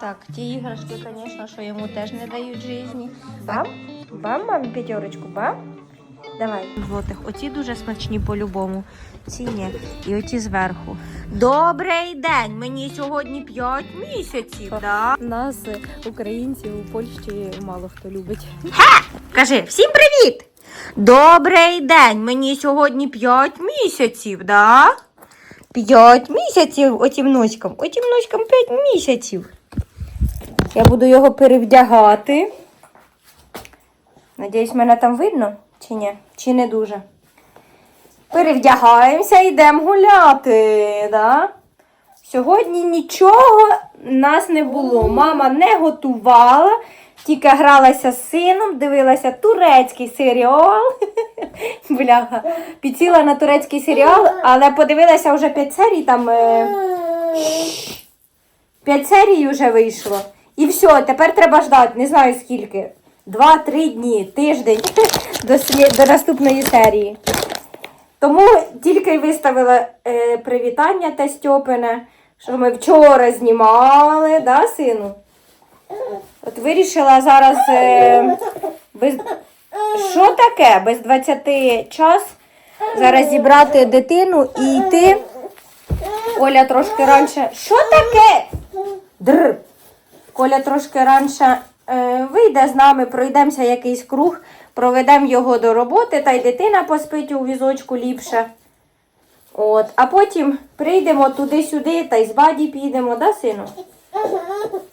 Так, ті іграшки, звісно, що йому теж не дають житті. Бам? Бам, мамі п'ятерочку, бам? Давай. Злотих. Оці дуже смачні по-любому. Ці ні. І оті зверху. Добрий день! Мені сьогодні 5 місяців, да? Нас, українців, у Польщі мало хто любить. Кажи, всім привіт! Добрий день! Мені сьогодні 5 місяців, да? 5 місяців отім ночкам. Отім ночкам 5 місяців. Я буду його перевдягати. Надіюсь, мене там видно чи ні? Чи не дуже? Перевдягаємося, йдемо гуляти, да? Сьогодні нічого нас не було. Мама не готувала, тільки гралася з сином, дивилася турецький серіал. Бляха, підсіла на турецький серіал, але подивилася вже 5 серій, там е... 5 серій вже вийшло. І все, тепер треба ждати, не знаю скільки. Два-три дні, тиждень до, до наступної серії. Тому тільки виставила е, привітання те Стьопине, що ми вчора знімали, да, сину? От вирішила зараз е, без... що таке? Без 20 час зараз зібрати дитину і йти. Оля трошки раніше. Що таке? Др. Коля трошки раніше е, вийде з нами, пройдемося якийсь круг, проведемо його до роботи, та й дитина поспить у візочку ліпше. От, а потім прийдемо туди-сюди та й з баді підемо, да, сину?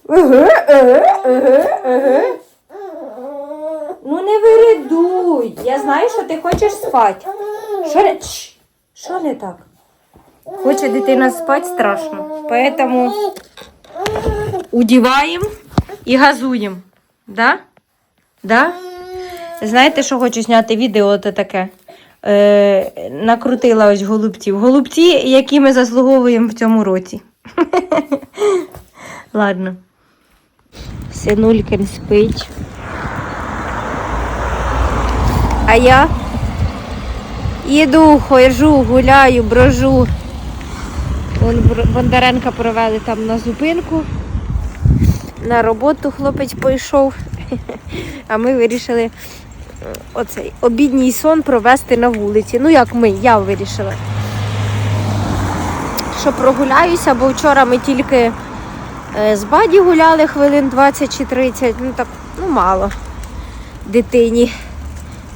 Еге, еге, еге, еге. Ну не виридуй. Я знаю, що ти хочеш спати. Що не, що не так? Хоче дитина спати страшно. Поэтому удіваємо і газуємо. Да? Да? Знаєте, що хочу зняти відео то таке? Е, накрутила ось голубців. Голубці, які ми заслуговуємо в цьому році. Ладно. Синулькин спить. А я їду, хожу, гуляю, брожу. Вон Бондаренка провели там на зупинку. На роботу хлопець пойшов. А ми вирішили оцей обідній сон провести на вулиці. Ну як ми, я вирішила. Що прогуляюся, бо вчора ми тільки е, з баді гуляли хвилин 20 чи 30, ну так, ну мало дитині.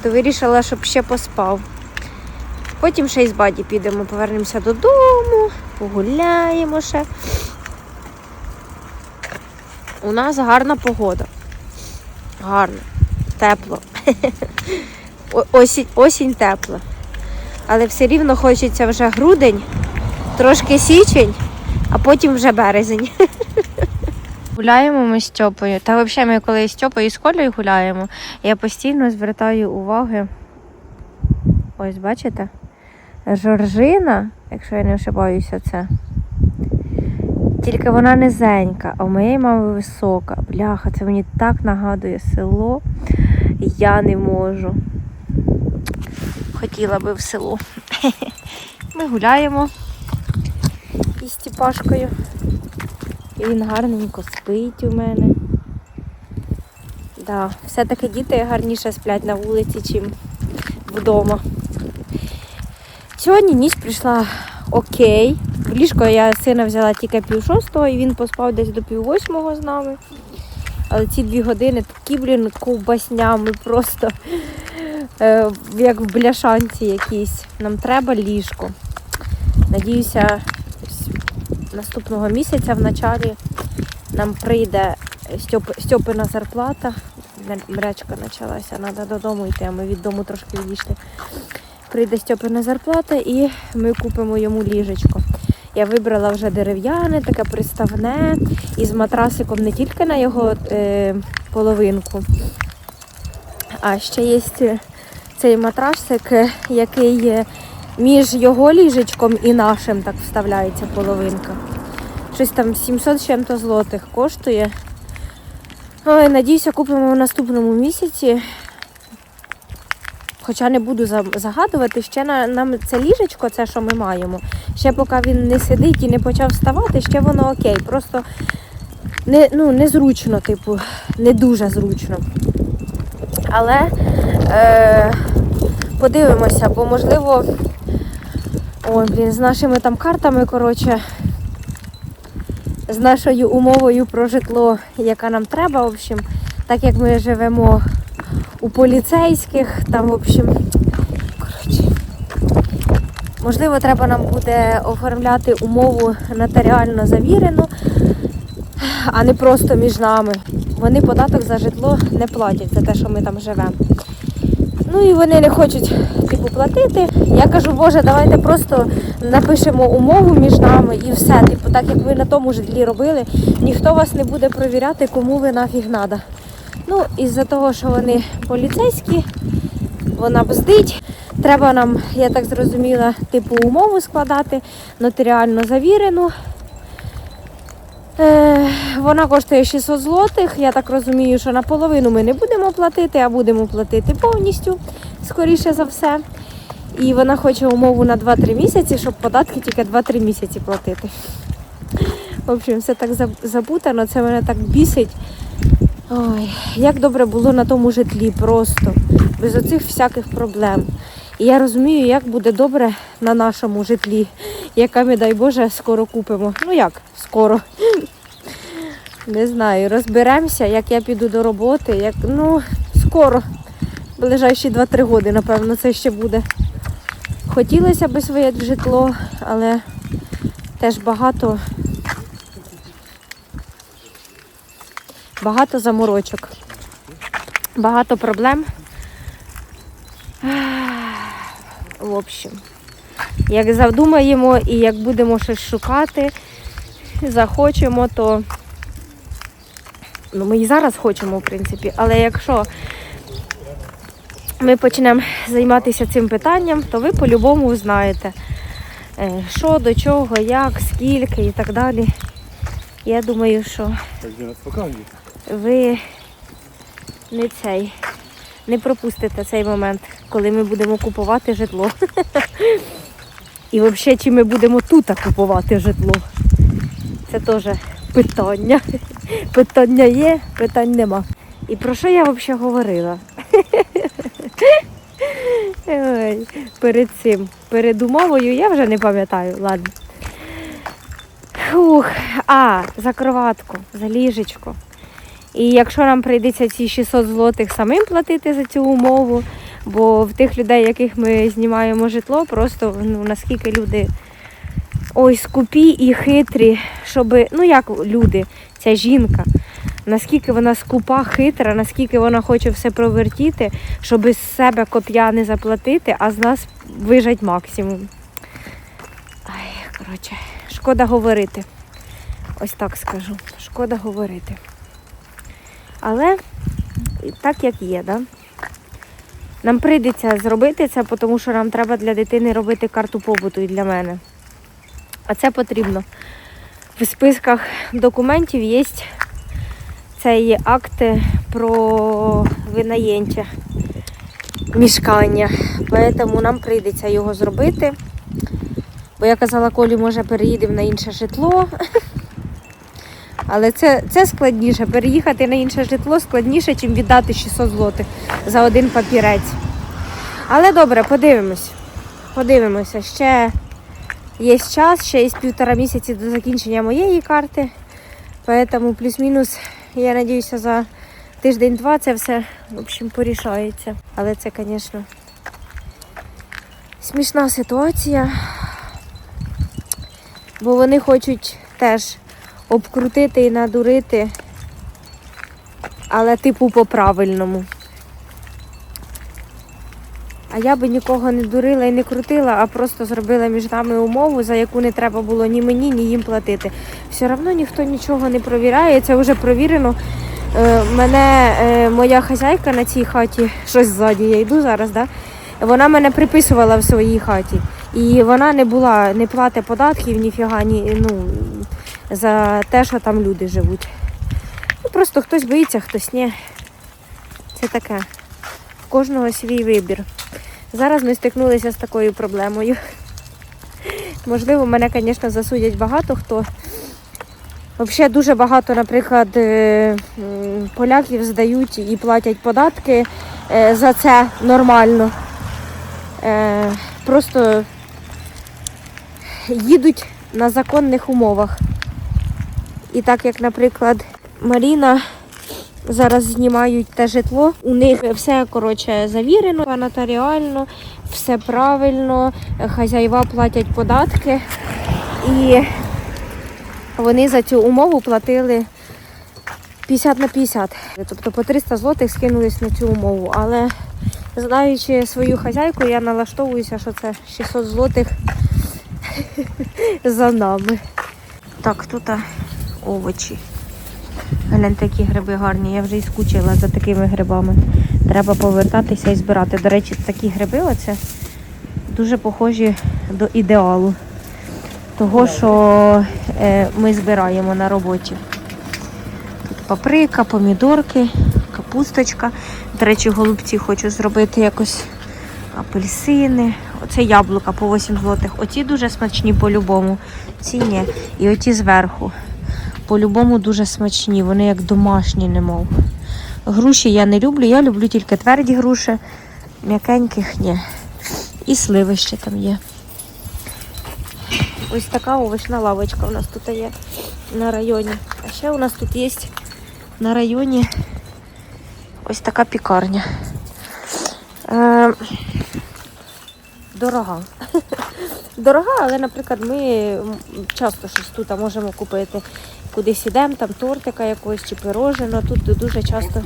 То вирішила, щоб ще поспав. Потім ще й з баді підемо, повернемося додому, погуляємо ще. У нас гарна погода. Гарно, тепло. Осінь, осінь тепла. Але все рівно хочеться вже грудень, трошки січень, а потім вже березень. Гуляємо ми з Тьопою. Та взагалі ми коли з Тьопою і з Колею гуляємо, я постійно звертаю уваги. Ось, бачите? Жоржина, якщо я не ошибаюся, це. Тільки вона низенька, а у моєї мами висока. Бляха, це мені так нагадує село. Я не можу. Хотіла би в село. Ми гуляємо із Степашкою. І він гарненько спить у мене. Да, все-таки діти гарніше сплять на вулиці, чим вдома. Сьогодні ніч прийшла окей. Ліжко я сина взяла тільки пів шостого і він поспав десь до пів восьмого з нами. Але ці дві години такі, блін, ковбаснями просто е, як в бляшанці якійсь. Нам треба ліжко. Надіюся, наступного місяця в началі нам прийде Стьоп, Стьопина зарплата. Мрячка почалася, треба додому йти, а ми від дому трошки відійшли. Прийде Стьопина зарплата і ми купимо йому ліжечко. Я вибрала вже дерев'яне, таке приставне, із матрасиком не тільки на його е, половинку, а ще є цей матрасик, е, який е, між його ліжечком і нашим так вставляється половинка. Щось там 700 з чим-то злотих коштує. Ой, надіюся, купимо в наступному місяці. Хоча не буду загадувати, ще на, нам це ліжечко, це що ми маємо. Ще поки він не сидить і не почав вставати, ще воно окей. Просто не, ну, незручно, типу, не дуже зручно. Але е, подивимося, бо можливо, ой, блін, з нашими там картами, коротше, з нашою умовою про житло, яка нам треба, в общем, так як ми живемо у поліцейських, там, в общем, коротше, можливо, треба нам буде оформляти умову нотаріально завірену, а не просто між нами. Вони податок за житло не платять за те, що ми там живемо. Ну і вони не хочуть типу платити. Я кажу, боже, давайте просто напишемо умову між нами і все. Типу, так як ви на тому житлі робили, ніхто вас не буде провіряти, кому ви нафіг надо. Ну, із-за того, що вони поліцейські, вона бздить. Треба нам, я так зрозуміла, типу умову складати, нотаріально завірену. Е, вона коштує 600 злотих. Я так розумію, що наполовину ми не будемо платити, а будемо платити повністю, скоріше за все. І вона хоче умову на 2-3 місяці, щоб податки тільки 2-3 місяці платити. В общем, все так заб- запутано, це мене так бісить. Ой, як добре було на тому житлі просто, без оцих всяких проблем. І я розумію, як буде добре на нашому житлі, яке ми, дай Боже, скоро купимо. Ну як, скоро. Не знаю, розберемося, як я піду до роботи, як, ну, скоро. Ближайші 2-3 роки, напевно, це ще буде. Хотілося б своє житло, але теж багато, багато заморочок, багато проблем. В общем, як задумаємо і як будемо щось шукати, захочемо, то ну, ми і зараз хочемо, в принципі, але якщо ми почнемо займатися цим питанням, то ви по-любому знаєте, е, що, до чого, як, скільки і так далі. Я думаю, що Ви не цей, не пропустите цей момент, коли ми будемо купувати житло. І взагалі, чи ми будемо тут купувати житло? Це теж питання. Питання є, питань нема. І про що я взагалі говорила? Ой, перед цим, перед умовою я вже не пам'ятаю, ладно. Фух, а, за кроватку, за ліжечко. І якщо нам прийдеться ці 600 злотих самим платити за цю умову, бо в тих людей, яких ми знімаємо житло, просто ну, наскільки люди ой, скупі і хитрі, щоб, ну як люди, ця жінка, наскільки вона скупа, хитра, наскільки вона хоче все провертіти, щоб з себе коп'я не заплатити, а з нас вижать максимум. Ай, коротше, шкода говорити. Ось так скажу. Шкода говорити. Але так як є, да? Нам прийдеться зробити це, тому що нам треба для дитини робити карту побуту і для мене. А це потрібно. В списках документів є цей акт про винаєнтя мішкання. Тому нам прийдеться його зробити. Бо я казала, Колі, може, переїдемо на інше житло. Але це, це складніше. Переїхати на інше житло складніше, ніж віддати 600 злотих за один папірець. Але добре, подивимось. Подивимося. Ще є час, ще є півтора місяці до закінчення моєї карти. Тому плюс-мінус, я сподіваюся, за тиждень-два це все в общем, порішається. Але це, звісно, смішна ситуація. Бо вони хочуть теж обкрутити і надурити, але типу по-правильному. А я би нікого не дурила і не крутила, а просто зробила між нами умову, за яку не треба було ні мені, ні їм платити. Все одно ніхто нічого не провіряє, це вже провірено. Е, мене е, моя хазяйка на цій хаті, щось ззаді, я йду зараз, да? вона мене приписувала в своїй хаті. І вона не була, не платить податків, ніфіга, ні, ну, за те, що там люди живуть. Ну, просто хтось боїться, хтось ні. Це таке. В кожного свій вибір. Зараз ми стикнулися з такою проблемою. Можливо, мене, звісно, засудять багато хто. Взагалі дуже багато, наприклад, е, поляків здають і платять податки е, за це нормально. Е, Просто їдуть на законних умовах. І так як, наприклад, Маріна зараз знімають те житло, у них все коротше завірено, нотаріально, все правильно, хазяїва платять податки. І вони за цю умову платили 50 на 50. Тобто по 300 злотих скинулись на цю умову. Але знаючи свою хазяйку, я налаштовуюся, що це 600 злотих за нами. Так, тут овочі. Гляньте, які гриби гарні. Я вже і скучила за такими грибами. Треба повертатися і збирати. До речі, такі гриби оце дуже похожі до ідеалу того, що е, ми збираємо на роботі. Тут паприка, помідорки, капусточка. До речі, голубці хочу зробити якось апельсини. Оце яблука по 8 злотих. Оці дуже смачні по-любому. Ці ні. І оті зверху. По-любому дуже смачні, вони як домашні, немов. Груші я не люблю, я люблю тільки тверді груші, м'якеньких ні. І сливи ще там є. Ось така овочна лавочка у нас тут є на районі. А ще у нас тут є на районі ось така пікарня. Е, дорога. Дорога, але, наприклад, ми часто щось тут можемо купити. Кудись ідемо, там тортика якогось чи пирожено. Тут дуже часто.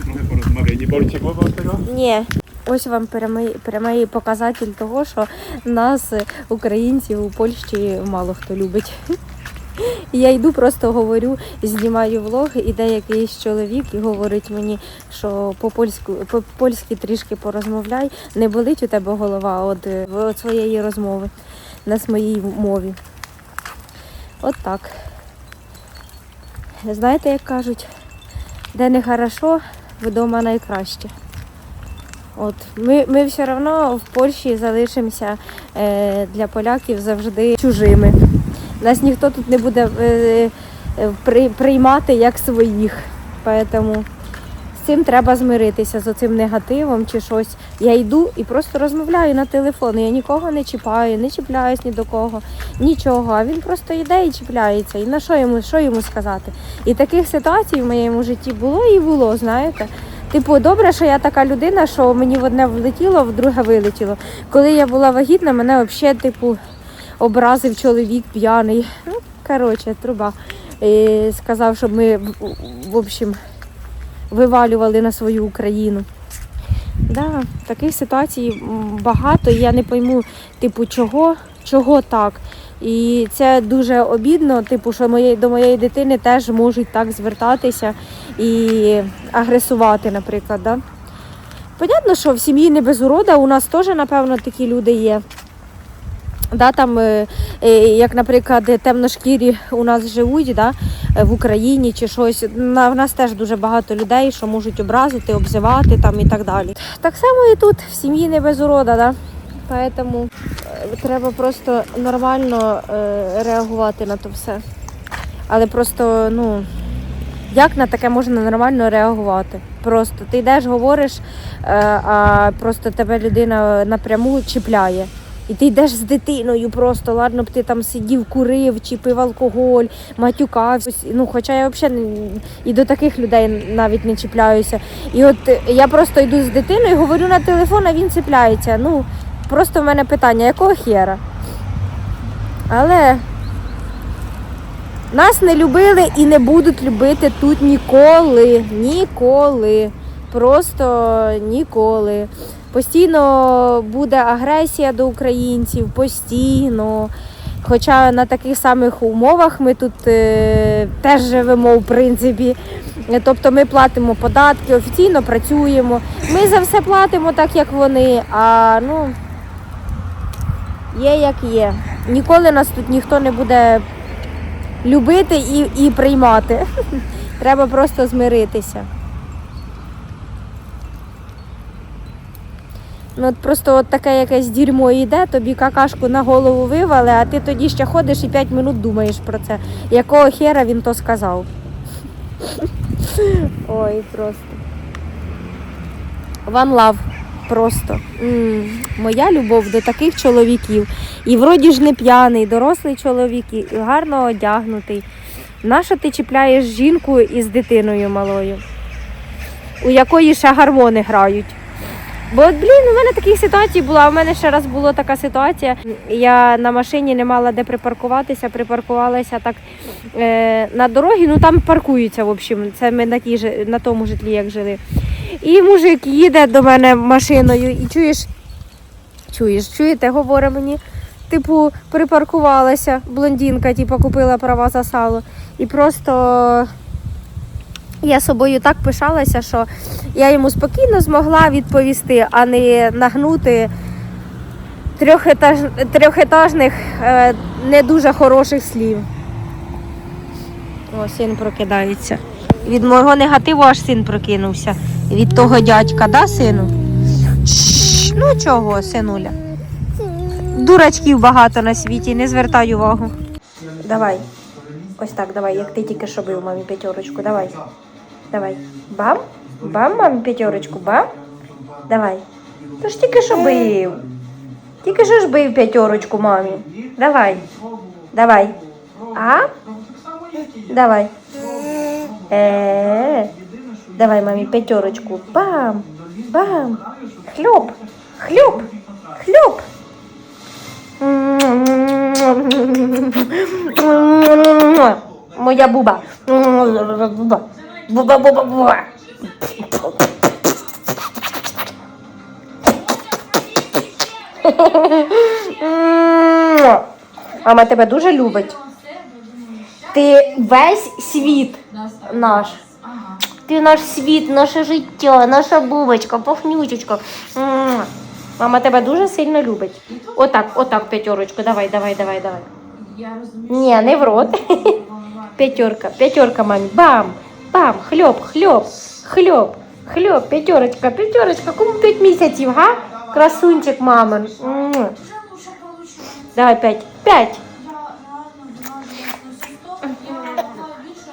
Ні. Ось вам прямий, прямий показатель того, що нас, е, українців, у Польщі мало хто любить. Я йду, просто говорю, знімаю влог, іде якийсь чоловік і говорить мені, що по польську по польськи трішки порозмовляй, не болить у тебе голова від, від своєї розмови на своїй мові. От так. Знаєте, як кажуть, де не хорошо, вдома найкраще. От ми, ми все одно в Польщі залишимося е, для поляків завжди чужими. Нас ніхто тут не буде е, е, при, приймати як своїх. Поэтому цим треба змиритися, з оцим негативом чи щось. Я йду і просто розмовляю на телефон. Я нікого не чіпаю, не чіпляюсь ні до кого, нічого. А він просто йде і чіпляється. І на що йому, що йому сказати? І таких ситуацій в моєму житті було і було, знаєте. Типу, добре, що я така людина, що мені в одне влетіло, в друге вилетіло. Коли я була вагітна, мене взагалі, типу, образив чоловік п'яний. Ну, коротше, труба. І сказав, щоб ми, в общем, вивалювали на свою Україну. Да, таких ситуацій багато, я не пойму, типу, чого, чого так. І це дуже обідно, типу, що моєї, до моєї дитини теж можуть так звертатися і агресувати, наприклад. Да? Понятно, що в сім'ї не без урода, у нас теж, напевно, такі люди є. Да, там, е, е, як, наприклад, темношкірі у нас живуть да, е, в Україні чи щось. В нас теж дуже багато людей, що можуть образити, обзивати там і так далі. Так само і тут в сім'ї не без урода. Да? Поэтому е, треба просто нормально реагувати на то все. Але просто, ну, як на таке можна нормально реагувати? Просто ти йдеш, говориш, а просто тебе людина напряму чіпляє. І ти йдеш з дитиною просто, ладно б ти там сидів, курив, чи пив алкоголь, матюкався. Ну, хоча я взагалі і до таких людей навіть не чіпляюся. І от я просто йду з дитиною, говорю на телефон, а він чіпляється. Ну, просто в мене питання, якого хера? Але нас не любили і не будуть любити тут ніколи. Ніколи. Просто ніколи. Постійно буде агресія до українців, постійно. Хоча на таких самих умовах ми тут е, теж живемо, в принципі. Тобто ми платимо податки, офіційно працюємо. Ми за все платимо так, як вони. А ну є як є. Ніколи нас тут ніхто не буде любити і, і приймати. Треба просто змиритися. Ну от просто от таке якесь дерьмо йде, тобі какашку на голову вивали, а ти тоді ще ходиш і 5 минут думаєш про це. Якого хера він то сказав? Ой, просто. One love. Просто. м моя любов до таких чоловіків. І вроді ж не п'яний, дорослий чоловік, і гарно одягнутий. Нащо ти чіпляєш жінку із дитиною малою, у якої ще гармони грають? Бо, от, блін, у мене таких ситуацій була. У мене ще раз була така ситуація. Я на машині не мала де припаркуватися, припаркувалася так е, на дорогі, ну там паркуються, в общем. Це ми на, тій, на тому житлі, як жили. І мужик їде до мене машиною і чуєш, чуєш, чуєте, говорить мені, типу, припаркувалася блондинка, типу, купила права за сало. І просто я собою так пишалася, що я йому спокійно змогла відповісти, а не нагнути трьохетаж, трьохетажних е, не дуже хороших слів. О, син прокидається. Від мого негативу аж син прокинувся. Від того дядька, да, сину? Ну чого, синуля? Дурачків багато на світі, не звертай увагу. Давай. Ось так, давай, як ти тільки що бив мамі п'ятерочку, давай. Давай. Бам? Бам, мамі п'ятерочку, бам? Давай. Ти ж тільки що бив. Тільки що ж бив п'ятерочку мамі. Давай. Давай. А? Давай. Е. Давай мамі п'ятерочку. Бам. Бам. Хлюп. Хлюп. Хлюп. Моя буба. Буба. Буба, буба, буба. Мама тебе дуже любить. Ти весь світ наш. Ти наш світ, наше життя, наша бубочка, пахнючечка. М. Мама тебе дуже сильно любить. Отак, отак, п'ятерочку. Давай, давай, давай, давай. Я розумію. Ні, не в рот. П'ятерка, п'ятерка, мамі. Бам! Бам! Хльоп, хльоп, хльоп, хльоп, п'ятерочка, п'ятерочка. Кому п'ять місяців, га? Красунчик, мамин. М. Вже лучше получу. Давай п'ять. П'ять. Я реально знаю, що стоп. Я більше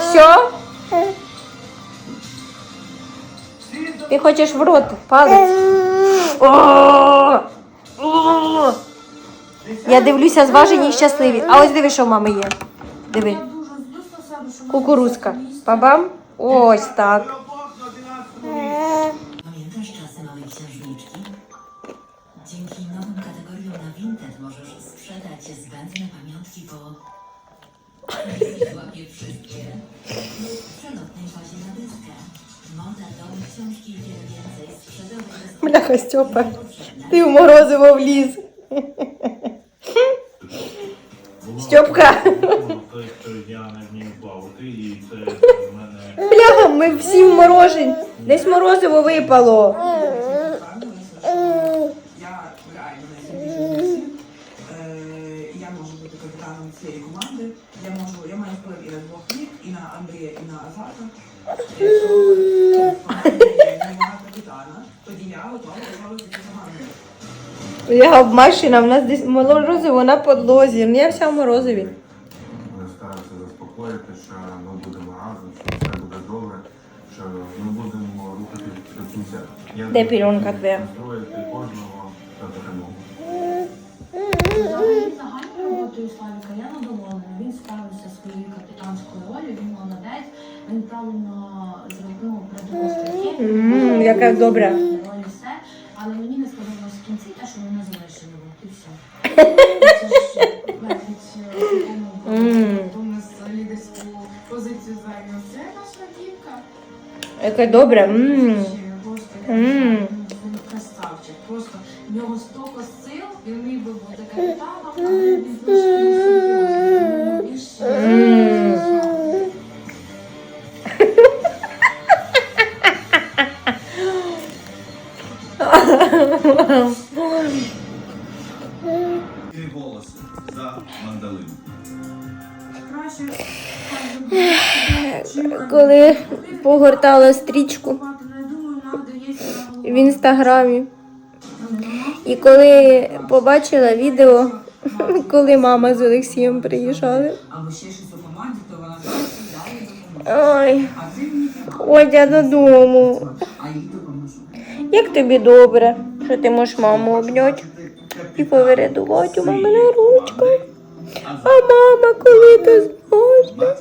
Все? Ти хочеш в рот палець? Я дивлюся, зважені і щасливі. А ось диви, що в мами є. Диви. я дуже злюсь на себе, що Кукурузка. Бабам. Ось так. Pamiętasz czasy małej księżniczki? Dzięki nowym kategoriom na Vinted możesz sprzedać zbędne pamiątki po... Złapie wszystkie. W przelotnej fazie na dyskę. Moda, dom, książki i wiele więcej sprzedawać bez Бляха, Стьопа. Ти в морозиво вліз. Стьопка. Я не вмію плавати, і це в мене Бляха, ми всі морожень. Десь морозиво випало. Я реально найсильніший Е, Я можу бути капітаном цієї команди. Я можу, я маю вплив і на двох ліг, і на Андрія, і на Азата. Якщо капітана, тоді я готова. Я обмащена, в нас десь морозиво на подлозі. Ну, Я вся в морозиві. Ми стараємося заспокоїти, що ми будемо разом, що все буде добре, що ми будемо рухати до кінця. Я Де пільонка твоя? Настроїти кожного на перемогу. Взагалі загальною роботою Славіка я задоволена. Він справився зі своєю капітанською ролью, він молодець, він правильно зробив. Мм, яка добра. Роль все. Але мені не сподобалось в кінці те, що мене залишили. І все. Це ж навіть е, Мм. Томас лідерську позицію зайняв. Це наша дівка. Добре. Мм. Просто Мм. він красавчик. Просто в нього столько сил, він міг би бути капітаном, але він трошки не більше. Мм. Три голоси за мандалин. Коли погортала стрічку в інстаграмі. І коли побачила відео, коли мама з Олексієм приїжджали. Ой, Ходя додому. Як тобі добре, що ти можеш маму обняти і повередувати у мамину ручку. А мама коли то зможе?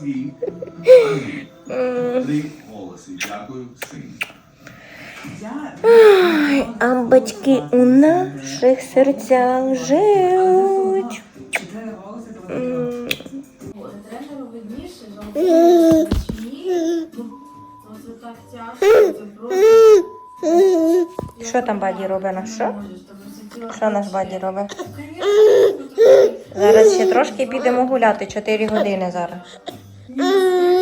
Я А батьки у наших серцях живуть. це так тяжко, це просто. Що там баді робить? Ну що? Що наш баді робить? Зараз ще трошки підемо гуляти, 4 години зараз.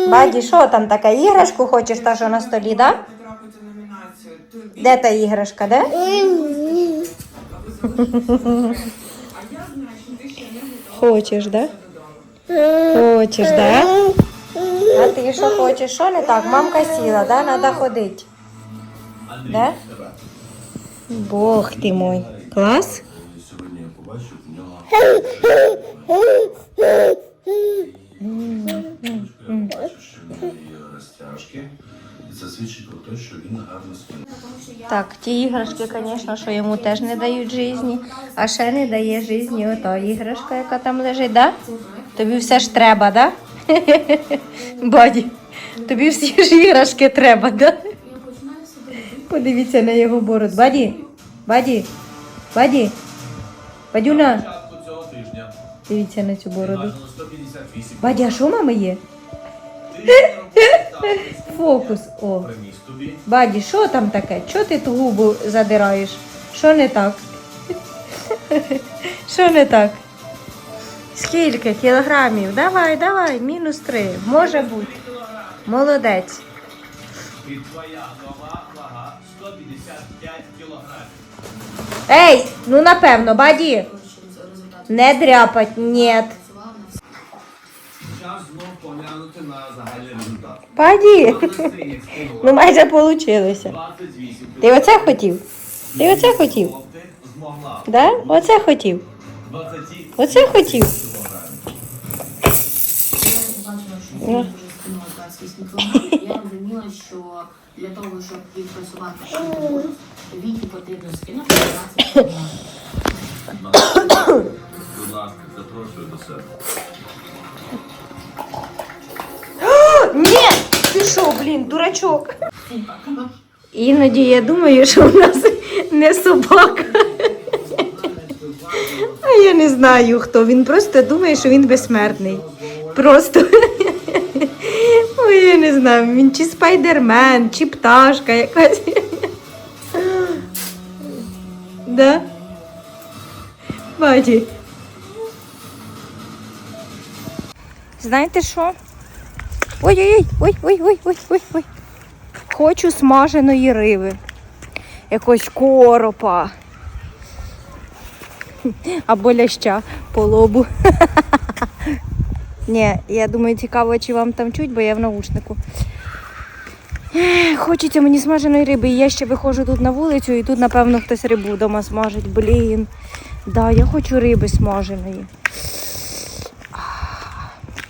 Баді, що там така іграшку хочеш, та що на столі, да? Де та іграшка, де? Хочеш, да? Хочеш, да? А ти що хочеш? Що не так? Мамка сіла, да? Надо ходити. Де? Бог ти мой. Клас? Сьогодні я побачив в нього. Бачу, що в нього є розтяжки. Це свідчить про те, що він гарно спить. Так, ті іграшки, звісно, що йому теж не дають житті, а ще не дає житті ото іграшка, яка там лежить, да? Тобі все ж треба, да? Баді, тобі всі ж іграшки треба, да? Подивіться на його бороду. Баді, баді, баді, бадюна, Початку цього тижня дивіться на цю бороду. важно 158 Баді, а що мами є? Фокус, о. Приніс тобі. Баді, що там таке? Чого ти ту губу задираєш? Що не так? Що не так? Скільки кілограмів? Давай, давай, мінус три. Може бути. Молодець. І твоя нова Ей, ну напевно, баді. Не дряпать, ні. Баді. Ну майже вийшло. 28 Ти оце хотів? Ти оце хотів? Да? Оце хотів. Оце хотів. кілограмів. Я бачила, що я вже скинула 28 кілограмів. Я розуміла, що для того, щоб відпрацювати віки потрібно скинути 12 кілограмів. Будь ласка, запрошую до себе. Ні! Ти що, блін, дурачок? Іноді я думаю, що в нас не собака. А я не знаю хто. Він просто думає, що він безсмертний. Просто. Ой, я не знаю, він чи спайдермен, чи пташка якась. Да? Баді. Знаєте що? Ой-ой-ой, ой-ой-ой-ой-ой-ой. Хочу смаженої риби. Якось коропа. Або ляща по лобу. Ні, я думаю, цікаво, чи вам там чуть, бо я в наушнику. Хочеться мені смаженої риби. І я ще виходжу тут на вулицю, і тут, напевно, хтось рибу вдома смажить. Блін. Да, я хочу риби смаженої.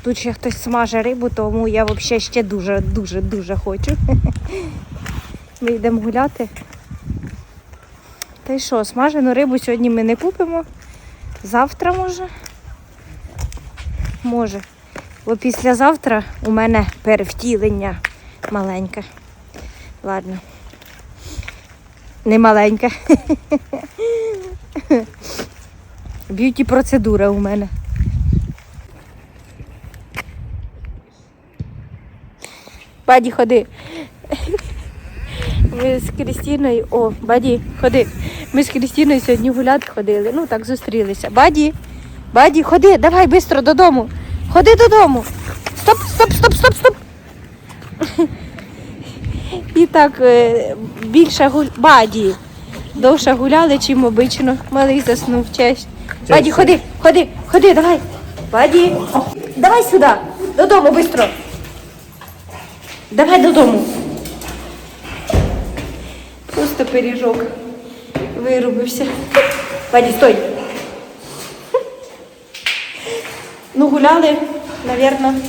Тут ще хтось смаже рибу, тому я взагалі ще дуже, дуже, дуже хочу. Ми йдемо гуляти. Та й що, смажену рибу сьогодні ми не купимо. Завтра може. Може. Бо післязавтра у мене перевтілення маленьке. Ладно. Не маленьке. Б'юті процедура у мене. Баді, ходи. Ми з Крістіною. О, Баді, ходи. Ми з Крістіною сьогодні гуляти ходили. Ну так зустрілися. Баді, Баді, ходи, давай швидко додому. Ходи додому. Стоп, стоп, стоп, стоп, стоп. І так е, більше гуль... Баді. Довше гуляли, чим обично. Малий заснув честь. Баді, ходи, ходи, ходи, давай. Баді. Давай сюди. Додому, швидко. Давай додому. Просто пиріжок вирубився. Ваді, стой. Ну, гуляли, мабуть,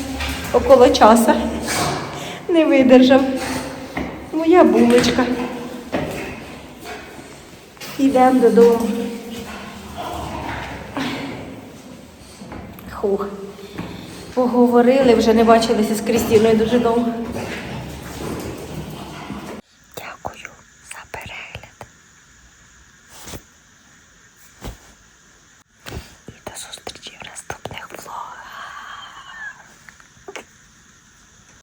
около часа. Не видержав. Моя булочка. Йдемо додому. Хух. Поговорили, вже не бачилися з Крістіною дуже довго.